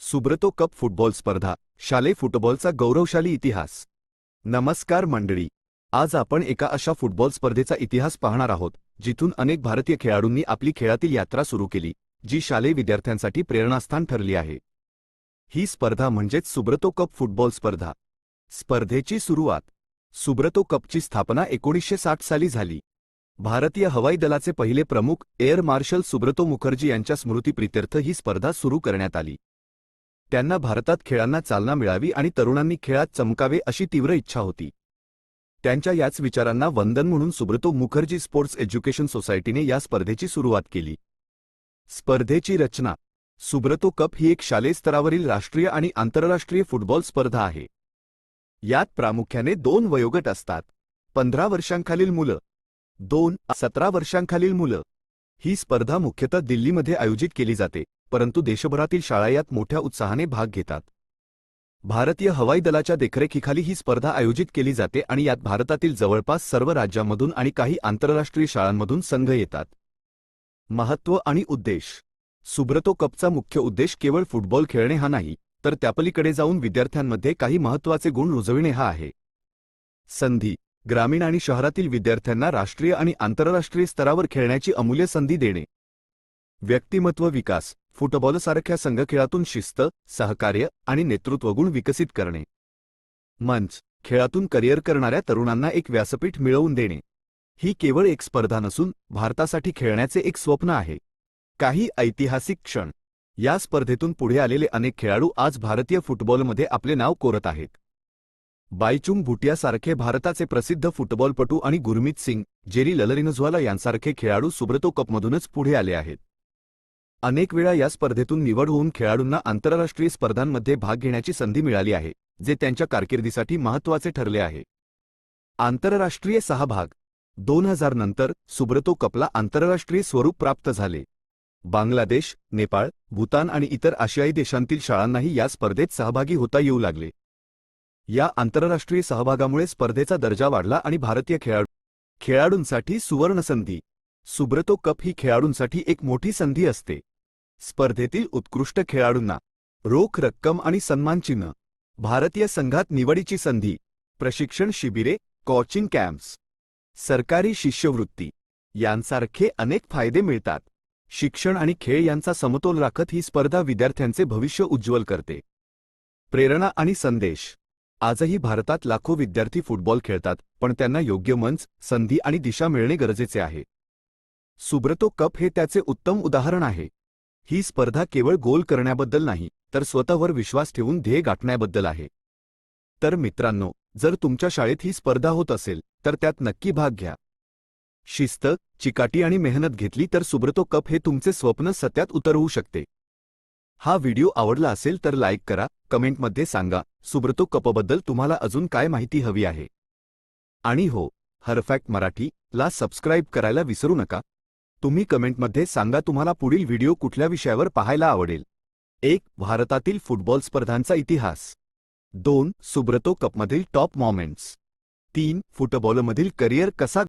Subroto cup football स्पर्धा शालेय फुटबॉलचा गौरवशाली इतिहास. नमस्कार मंडळी. आज आपण एका अशा फुटबॉल स्पर्धेचा इतिहास पाहणार आहोत जिथून अनेक भारतीय खेळाडूंनी आपली खेळातील यात्रा सुरू केली जी शालेय विद्यार्थ्यांसाठी प्रेरणास्थान ठरली आहे. ही स्पर्धा म्हणजेच सुब्रतो कप फुटबॉल स्पर्धा. स्पर्धेची सुरुवात. सुब्रतो कपची स्थापना एकोणीसशे साठ साली झाली. भारतीय हवाई दलाचे पहिले प्रमुख एअर मार्शल सुब्रतो मुखर्जी यांच्या स्मृतीप्रित्यर्थ ही स्पर्धा सुरू करण्यात आली. त्यांना भारतात खेळांना चालना मिळावी आणि तरुणांनी खेळात चमकावे अशी तीव्र इच्छा होती. त्यांच्या याच विचारांना वंदन म्हणून सुब्रतो मुखर्जी स्पोर्ट्स एज्युकेशन सोसायटीने या स्पर्धेची सुरुवात केली. स्पर्धेची रचना. सुब्रतो कप ही एक शालेय स्तरावरील राष्ट्रीय आणि आंतरराष्ट्रीय फुटबॉल स्पर्धा आहे. यात प्रामुख्याने दोन वयोगट असतात. पंधरा वर्षांखालील मुलं. दोन सतरा वर्षांखालील मुलं. ही स्पर्धा मुख्यतः दिल्लीमध्ये आयोजित केली जाते. परंतु देशभरातील शाळा यात मोठ्या उत्साहाने भाग घेतात. भारतीय हवाई दलाच्या देखरेखीखाली ही स्पर्धा आयोजित केली जाते आणि यात भारतातील जवळपास सर्व राज्यांमधून आणि काही आंतरराष्ट्रीय शाळांमधून संघ येतात. महत्त्व आणि उद्देश. सुब्रतो कपचा मुख्य उद्देश केवळ फुटबॉल खेळणे हा नाही तर त्यापलीकडे जाऊन विद्यार्थ्यांमध्ये काही महत्त्वाचे गुण रुजविणे हा आहे. संधी. ग्रामीण आणि शहरातील विद्यार्थ्यांना राष्ट्रीय आणि आंतरराष्ट्रीय स्तरावर खेळण्याची अमूल्य संधी देणे. व्यक्तिमत्व विकास. फुटबॉलसारख्या संघखेळातून शिस्त सहकार्य आणि नेतृत्वगुण विकसित करणे. मंच खेळातून करिअर करणाऱ्या तरुणांना एक व्यासपीठ मिळवून देणे. ही केवळ एक स्पर्धा नसून भारतासाठी खेळण्याचे एक स्वप्न आहे. काही ऐतिहासिक क्षण. या स्पर्धेतून पुढे आलेले अनेक खेळाडू आज भारतीय फुटबॉलमध्ये आपले नाव कोरत आहेत. बायचुंग भुटियासारखे भारताचे प्रसिद्ध फुटबॉलपटू आणि गुरमीत सिंग जेरी ललरिनझ्वाला यांसारखे खेळाडू सुब्रतो कपमधूनच पुढे आले आहेत. अनेक वेळा या स्पर्धेतून निवड होऊन खेळाडूंना आंतरराष्ट्रीय स्पर्धांमध्ये भाग घेण्याची संधी मिळाली आहे जे त्यांच्या कारकिर्दीसाठी महत्त्वाचे ठरले आहे. आंतरराष्ट्रीय सहभाग दोन हजार नंतर सुब्रतो कपला आंतरराष्ट्रीय स्वरूप प्राप्त झाले. बांगलादेश नेपाळ भूतान आणि इतर आशियाई देशांतील शाळांनाही या स्पर्धेत सहभागी होता येऊ लागले. या आंतरराष्ट्रीय सहभागामुळे स्पर्धेचा दर्जा वाढला आणि भारतीय खेळाडू खेळाडूंसाठी सुवर्णसंधी. सुब्रतो कप ही खेळाडूंसाठी एक मोठी संधी असते. स्पर्धेतील उत्कृष्ट खेळाडूंना रोख रक्कम आणि सन्मानचिन्ह भारतीय संघात निवडीची संधी प्रशिक्षण शिबिरे कोचिंग कॅम्प्स सरकारी शिष्यवृत्ती यांसारखे अनेक फायदे मिळतात. शिक्षण आणि खेळ यांचा समतोल राखत ही स्पर्धा विद्यार्थ्यांचे भविष्य उज्ज्वल करते. प्रेरणा आणि संदेश. आजही भारतात लाखो विद्यार्थी फुटबॉल खेळतात पण त्यांना योग्य मंच संधी आणि दिशा मिळणे गरजेचे आहे. सुब्रतो कप हे त्याचे उत्तम उदाहरण आहे. ही स्पर्धा केवळ गोल करण्याबद्दल नाही तर स्वतःवर विश्वास ठेवून ध्येय गाठण्याबद्दल आहे. तर मित्रांनो जर तुमच्या शाळेत ही स्पर्धा होत असेल तर त्यात नक्की भाग घ्या. शिस्त चिकाटी आणि मेहनत घेतली तर सुब्रतो कप हे तुमचे स्वप्न सत्यात उतरवू शकते. हा व्हिडिओ आवडला असेल तर लाईक करा कमेंटमध्ये सांगा सुब्रतो कपबद्दल तुम्हाला अजून काय माहिती हवी आहे. आणि हो हरफॅक्ट मराठी ला सबस्क्राईब करायला विसरू नका. तुम्ही कमेंटमध्ये सांगा तुम्हाला पुढील व्हिडिओ कुठल्या विषयावर पाहायला आवडेल. एक भारतातील फुटबॉल स्पर्धांचा इतिहास. दोन सुब्रतो कपमधील टॉप मॉमेंट्स. तीन फुटबॉलमधील करिअर कसा